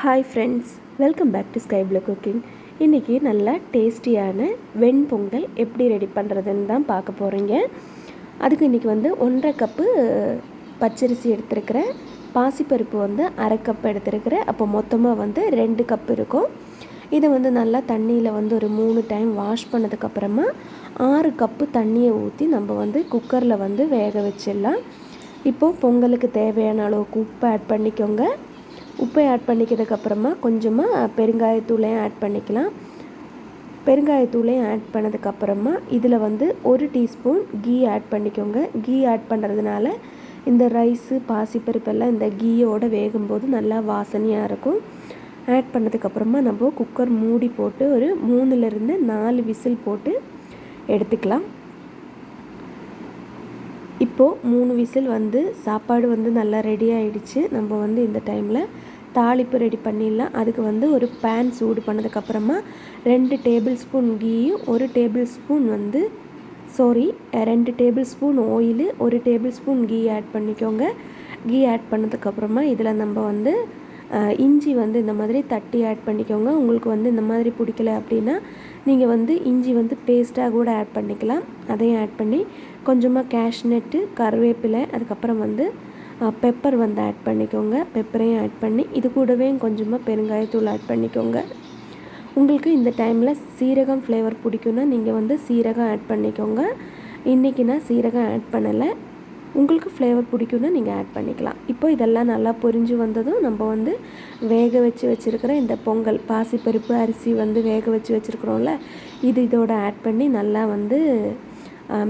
Hi friends welcome back to sky blue cooking இன்றைக்கி நல்லா டேஸ்டியான வெண்பொங்கல் எப்படி ரெடி பண்ணுறதுன்னு தான் பார்க்க போகிறீங்க அதுக்கு இன்றைக்கி வந்து ஒன்றரை கப்பு பச்சரிசி எடுத்துருக்கிறேன். பாசிப்பருப்பு வந்து அரை கப் எடுத்துருக்கிறேன். அப்போ மொத்தமாக வந்து ரெண்டு கப் இருக்கும். இதை வந்து நல்லா தண்ணியில் வந்து ஒரு மூணு டைம் வாஷ் பண்ணதுக்கப்புறமா ஆறு கப்பு தண்ணியை ஊற்றி நம்ம வந்து குக்கரில் வந்து வேக வச்சிடலாம். இப்போது பொங்கலுக்கு தேவையான அளவுக்கு உப்பு ஆட் பண்ணிக்கோங்க. உப்பை ஆட் பண்ணிக்கிறதுக்கப்புறமா கொஞ்சமாக பெருங்காயத்தூளையும் ஆட் பண்ணிக்கலாம். பெருங்காயத்தூளையும் ஆட் பண்ணதுக்கப்புறமா இதில் வந்து ஒரு டீஸ்பூன் கீ ஆட் பண்ணிக்கோங்க. கீ ஆட் பண்ணுறதுனால இந்த ரைஸு பாசிப்பருப்பெல்லாம் இந்த கீயோடு வேகும்போது நல்லா வாசனையாக இருக்கும். ஆட் பண்ணதுக்கப்புறமா நம்ம குக்கர் மூடி போட்டு ஒரு மூணுலேருந்து நாலு விசில் போட்டு எடுத்துக்கலாம். இப்போது மூணு விசில் வந்து சாப்பாடு வந்து நல்லா ரெடி ஆகிடுச்சு நம்ம வந்து இந்த டைமில் தாளிப்பு ரெடி பண்ணிடலாம். அதுக்கு வந்து ஒரு பேன் சூடு பண்ணதுக்கப்புறமா ரெண்டு டேபிள் ஸ்பூன் கீயும் ஒரு டேபிள் ஸ்பூன் வந்து சாரி ரெண்டு டேபிள் ஸ்பூன் ஆயிலு ஒரு டேபிள் ஸ்பூன் கீ ஆட் பண்ணிக்கோங்க. கீ ஆட் பண்ணதுக்கப்புறமா இதில் நம்ம வந்து இஞ்சி வந்து இந்த மாதிரி தட்டி ஆட் பண்ணிக்கோங்க. உங்களுக்கு வந்து இந்த மாதிரி பிடிக்கல அப்படின்னா நீங்கள் வந்து இஞ்சி வந்து பேஸ்ட்டாக கூட ஆட் பண்ணிக்கலாம். அதையும் ஆட் பண்ணி கொஞ்சமாக கேஷ்நெட்டு கருவேப்பிலை அதுக்கப்புறம் வந்து பெப்பர் வந்து ஆட் பண்ணிக்கோங்க. பெப்பரையும் ஆட் பண்ணி இது கூடவே கொஞ்சமாக பெருங்காயத்தூள் ஆட் பண்ணிக்கோங்க. உங்களுக்கு இந்த டைமில் சீரகம் ஃப்ளேவர் பிடிக்குன்னா நீங்கள் வந்து சீரகம் ஆட் பண்ணிக்கோங்க. இன்றைக்கி நான் சீரகம் ஆட் பண்ணலை. உங்களுக்கு ஃப்ளேவர் பிடிக்குன்னா நீங்கள் ஆட் பண்ணிக்கலாம். இப்போ இதெல்லாம் நல்லா பொரிஞ்சு வந்ததும் நம்ம வந்து வேக வச்சு வச்சுருக்கிற இந்த பொங்கல் பாசிப்பருப்பு அரிசி வந்து வேக வச்சு வச்சுருக்குறோம்ல இது இதோட ஆட் பண்ணி நல்லா வந்து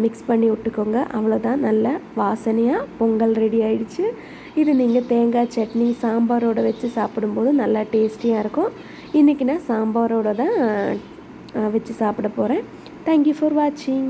மிக்ஸ் பண்ணி விட்டுக்கோங்க. அவ்வளோதான் நல்ல வாசனையாக பொங்கல் ரெடி ஆயிடுச்சு. இது நீங்கள் தேங்காய் சட்னி சாம்பாரோடு வச்சு சாப்பிடும்போது நல்லா டேஸ்டியாக இருக்கும். இன்றைக்கி நான் சாம்பாரோட தான் வச்சு சாப்பிட போகிறேன் தேங்க்யூ ஃபார் வாட்சிங்